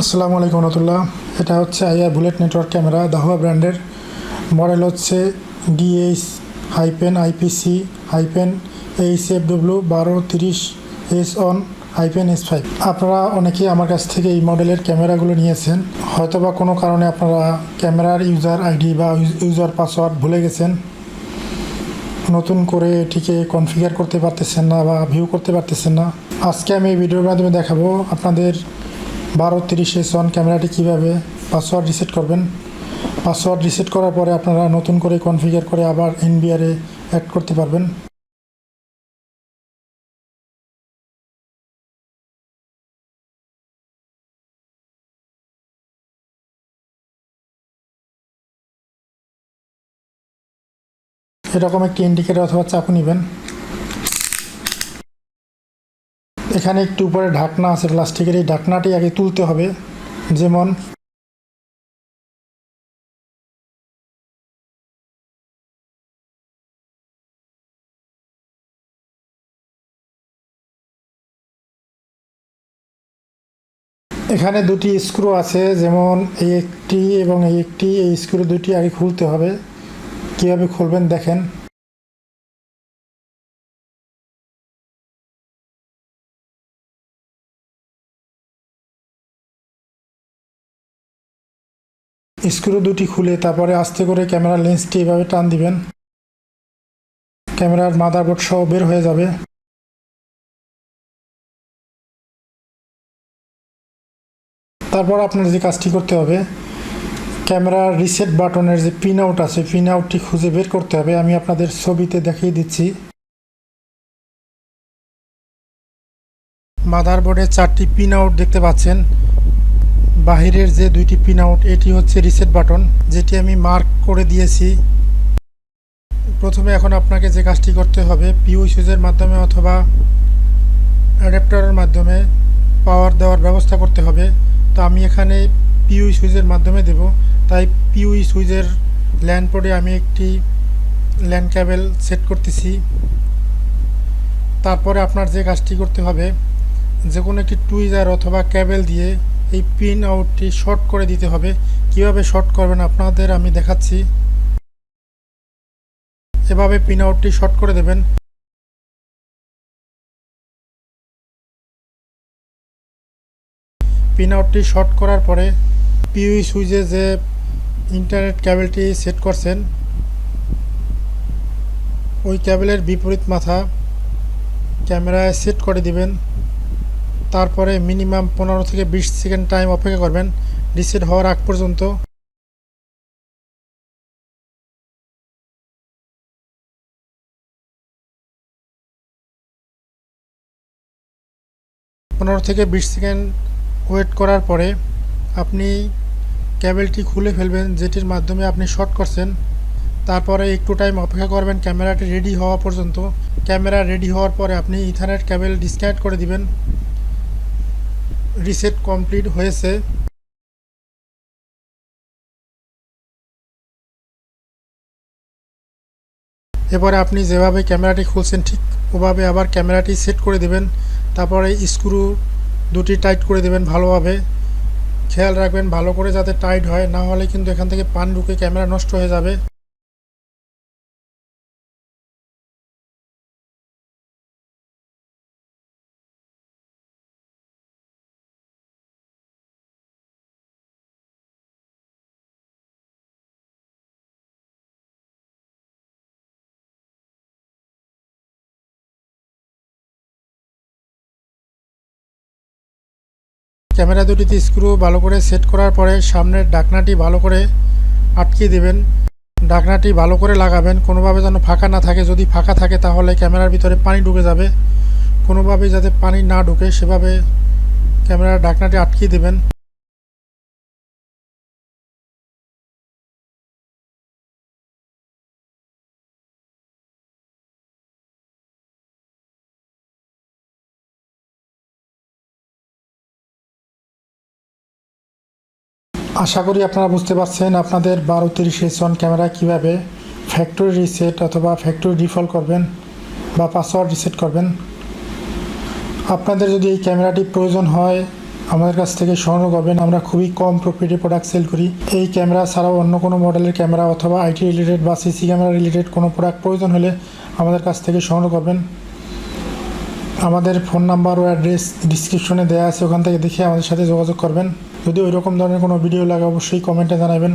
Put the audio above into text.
আসসালামু আলাইকুম রহমতুল্লাহ। এটা হচ্ছে IR bullet network camera. Dahua ব্র্যান্ডের মডেল হচ্ছে DH hyphen IPC hyphen H F W বারো তিরিশ S on hyphen S five. আপনারা অনেকেই আমার কাছ থেকে এই মডেলের ক্যামেরাগুলো নিয়েছেন। হয়তোবা কোনো কারণে আপনারা ক্যামেরার ইউজার আইডি বা ইউজার পাসওয়ার্ড ভুলে গেছেন। নতুন করে এটিকে কনফিগার করতে পারতেছেন না বা ভিউ করতে পারতেছেন না। আজকে আমি এই ভিডিওর মাধ্যমে দেখাবো আপনাদের বারো তিরিশে সন ক্যামেরাটি কীভাবে পাসওয়ার্ড রিসেট করবেন? পাসওয়ার্ড রিসেট করার পরে আপনারা নতুন করে কনফিগার করে আবার এনবিআরে অ্যাড করতে পারবেন। এরকম একটি ইন্ডিকেটর অথবা চাকু নেবেন। এখানে একটু উপরে ঢাকনা আছে, প্লাস্টিকের এই ঢাকনাটি আগে তুলতে হবে, যেমন। এখানে দুটি স্ক্রু আছে, যেমন এই একটি এবং এই একটি, এই স্ক্রু দুটি আগে খুলতে হবে। কীভাবে খুলবেন দেখেন। স্ক্রু দুটি খুলে তারপরে আস্তে করে ক্যামেরার লেন্সটি এভাবে টান দিবেন। ক্যামেরার মাদারবোর্ড সহ বের হয়ে যাবে। তারপর আপনার যে কাজটি করতে হবে, ক্যামেরার রিসেট বাটনের যে পিন আউট আছে পিন আউটটি খুঁজে বের করতে হবে। আমি আপনাদের ছবিতে দেখিয়ে দিচ্ছি। মাদারবোর্ডে চারটি পিন আউট দেখতে পাচ্ছেন। বাহিরের যে দুইটি পিন আউট এটি হচ্ছে রিসেট বাটন যেটি আমি মার্ক করে দিয়েছি। প্রথমে এখন আপনাকে যে কাজটি করতে হবে পিউ সুইচের মাধ্যমে অথবা অ্যাডাপ্টারের মাধ্যমে পাওয়ার দেওয়ার ব্যবস্থা করতে হবে। তো আমি এখানে পিউ সুইচের মাধ্যমে দেব। তাই পিউ সুইচের ল্যান্ড পোর্টে আমি একটি ল্যান্ড ক্যাবেল সেট করতেছি। তারপরে আপনার যে কাজটি করতে হবে যে কোনো একটি টুইজার অথবা ক্যাবেল দিয়ে এই পিন আউটটি শর্ট করে দিতে হবে। কীভাবে শর্ট করবেন আপনাদের আমি দেখাচ্ছি। এভাবে পিন আউটটি শর্ট করে দেবেন। পিন আউটটি শর্ট করার পরে পিউই সুইচে যে ইন্টারনেট ক্যাবেলটি সেট করছেন, ওই ক্যাবেলের বিপরীত মাথা ক্যামেরায় সেট করে দিবেন। তারপরে মিনিমাম পনেরো থেকে বিশ সেকেন্ড টাইম অপেক্ষা করবেন। রিসেট হওয়ার আগ পর্যন্ত। পনেরো থেকে বিশ সেকেন্ড ওয়েট করার পরে আপনি ক্যাবেলটি খুলে ফেলবেন, যেটির মাধ্যমে আপনি শর্ট করছেন। তারপরে একটু টাইম অপেক্ষা করবেন, ক্যামেরাটি রেডি হওয়া পর্যন্ত। ক্যামেরা রেডি হওয়ার পরে আপনি ইথারনেট ক্যাবেল ডিসকানেক্ট করে দিবেন। রিসেট কমপ্লিট হয়েছে। এবারে আপনি যেভাবে ক্যামেরাটি খুলছেন, ঠিক ওভাবে আবার ক্যামেরাটি সেট করে দেবেন। তারপরে স্ক্রু দুটি টাইট করে দেবেন ভালোভাবে। খেয়াল রাখবেন, ভালো করে যাতে টাইট হয়, না হলে কিন্তু এখান থেকে পান ঢুকে ক্যামেরা নষ্ট হয়ে যাবে। ক্যামেরা দুটিতে স্ক্রু ভালো করে সেট করার পরে সামনের ডাকনাটি ভালো করে আটকে দেবেন। ডাকনাটি ভালো করে লাগাবেন। কোনোভাবে যেন ফাঁকা না থাকে। যদি ফাঁকা থাকে তাহলে ক্যামেরার ভিতরে পানি ঢুকে যাবে। কোনোভাবে যাতে পানি না ঢুকে সেভাবে ক্যামেরার ডাকনাটি আটকে দেবেন। আশা করি আপনারা বুঝতে পারছেন আপনাদের বারো তিরিশে সন ক্যামেরা কীভাবে ফ্যাক্টরি রিসেট অথবা ফ্যাক্টরি ডিফল্ট করবেন বা পাসওয়ার্ড রিসেট করবেন। আপনাদের যদি এই ক্যামেরাটি প্রয়োজন হয়, আমাদের কাছ থেকে সংগ্রহ করবেন আমরা খুবই কম প্রফিটে প্রোডাক্ট সেল করি। এই ক্যামেরা ছাড়াও অন্য কোনো মডেলের ক্যামেরা অথবা আইটি রিলেটেড বা সিসি ক্যামেরা রিলেটেড কোনো প্রোডাক্ট প্রয়োজন হলে আমাদের কাছ থেকে সংগ্রহ করবেন আমাদের ফোন নাম্বার ও অ্যাড্রেস ডিসক্রিপশনে দেওয়া আছে, ওখান থেকে দেখে আমাদের সাথে যোগাযোগ করবেন। যদি ওই রকম ধরনের কোনো ভিডিও লাগে, অবশ্যই কমেন্টে জানাবেন।